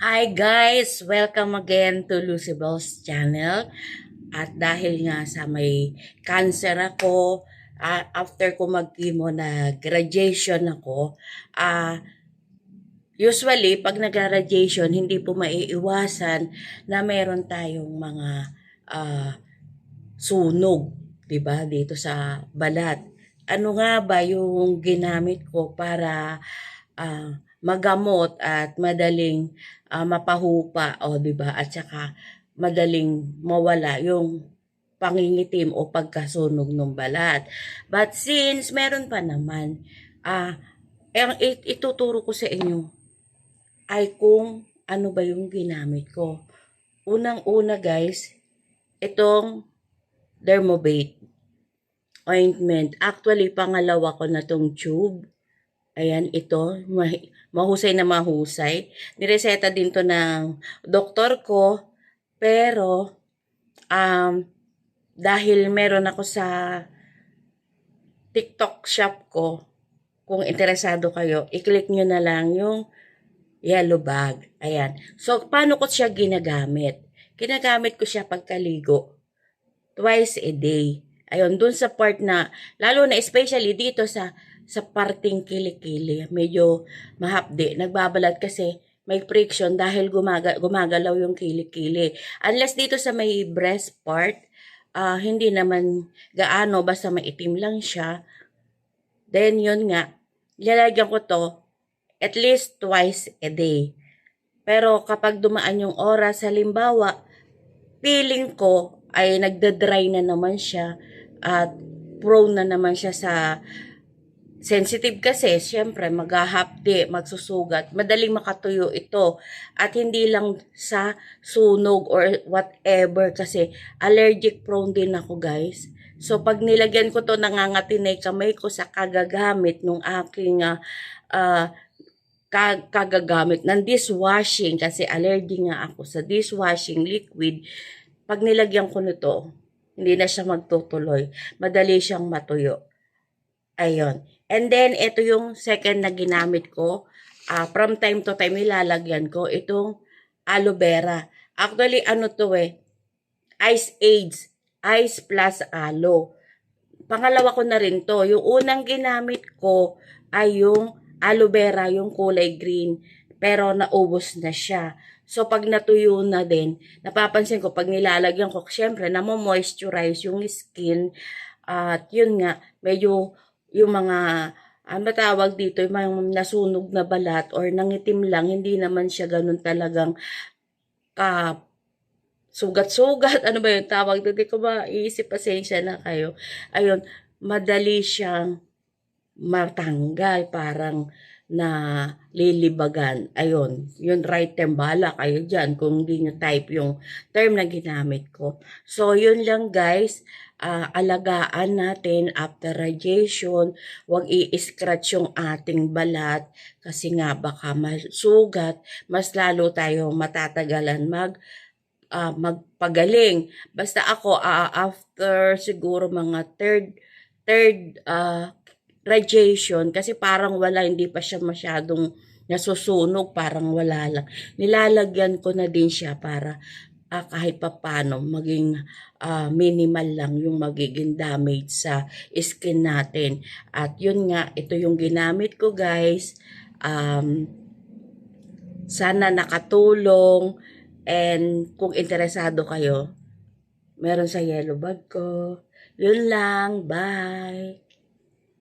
Hi guys! Welcome again to Lucy Bell's channel. At dahil nga sa may cancer ako, ah, after ko mag-chemo na graduation ako, ah, usually pag nag-radiation, hindi po maiiwasan na meron tayong mga ah, sunog, 'di ba dito sa balat. Ano nga ba yung ginamit ko para ah, magamot at madaling ah, mapahupa o 'di ba at saka madaling mawala yung pangingitim o pagkasunog ng balat. But since meron pa naman, ah ang it- ituturo ko sa inyo ay kung ano ba yung ginamit ko. Unang-una guys, itong Dermobate ointment. Actually, pangalawa ko na tong tube. Ayan, ito. Ma- mahusay na mahusay. Nireseta din to ng doktor ko. Pero, um, dahil meron ako sa TikTok shop ko, kung interesado kayo, i-click nyo na lang yung yellow bag. Ayan. So, paano ko siya ginagamit? Ginagamit ko siya pagkaligo. Twice a day. Ayun, dun sa part na, lalo na especially dito sa sa parting kilikili, medyo mahapdi. Nagbabalat kasi may friction dahil gumaga, gumagalaw yung kilikili. Unless dito sa may breast part, ah, hindi naman gaano, basta maitim lang siya. Then, yun nga, lalagyan ko to at least twice a day. Pero kapag dumaan yung oras, halimbawa, feeling ko ay nagda-dry na naman siya at prone na naman siya sa sensitive kasi, syempre, maghahapdi, magsusugat, madaling makatuyo ito. At hindi lang sa sunog or whatever kasi allergic prone din ako guys. So, pag nilagyan ko to nangangati na kamay ko sa kagagamit ng aking ah, ah, ka- kagagamit ng dishwashing kasi allergy nga ako sa dishwashing liquid. Pag nilagyan ko nito, hindi na siya magtutuloy. Madali siyang matuyo. Ayun. And then, ito yung second na ginamit ko. Ah, from time to time, ilalagyan ko itong aloe vera. Actually, ano to eh? Ice Aids. Ice plus aloe. Pangalawa ko na rin to. Yung unang ginamit ko ay yung aloe vera, yung kulay green. Pero naubos na siya. So, pag natuyo na din, napapansin ko, pag nilalagyan ko, syempre, namo-moisturize yung skin. At yun nga, medyo yung mga, ano tawag dito, yung mga nasunog na balat or nangitim lang, hindi naman siya ganun talagang ka sugat-sugat, ano ba yung tawag doon? Hindi ko maiisip, pasensya na kayo. Ayun, madali siyang matanggal, parang na lilibagan. Ayun, yun right term, bala kayo dyan kung hindi nyo type yung term na ginamit ko. So, yun lang guys, Ah, alagaan natin after radiation, huwag i-scratch yung ating balat kasi nga baka masugat, mas lalo tayong matatagalan mag ah, magpagaling. Basta ako, ah, after siguro mga third, third ah, radiation, kasi parang wala, hindi pa siya masyadong nasusunog, parang wala lang. Nilalagyan ko na din siya para ah, kahit papano maging ah, minimal lang yung magiging damage sa skin natin. At yun nga, ito yung ginamit ko guys. Um, sana nakatulong and kung interesado kayo, meron sa yellow bag ko. Yun lang. Bye!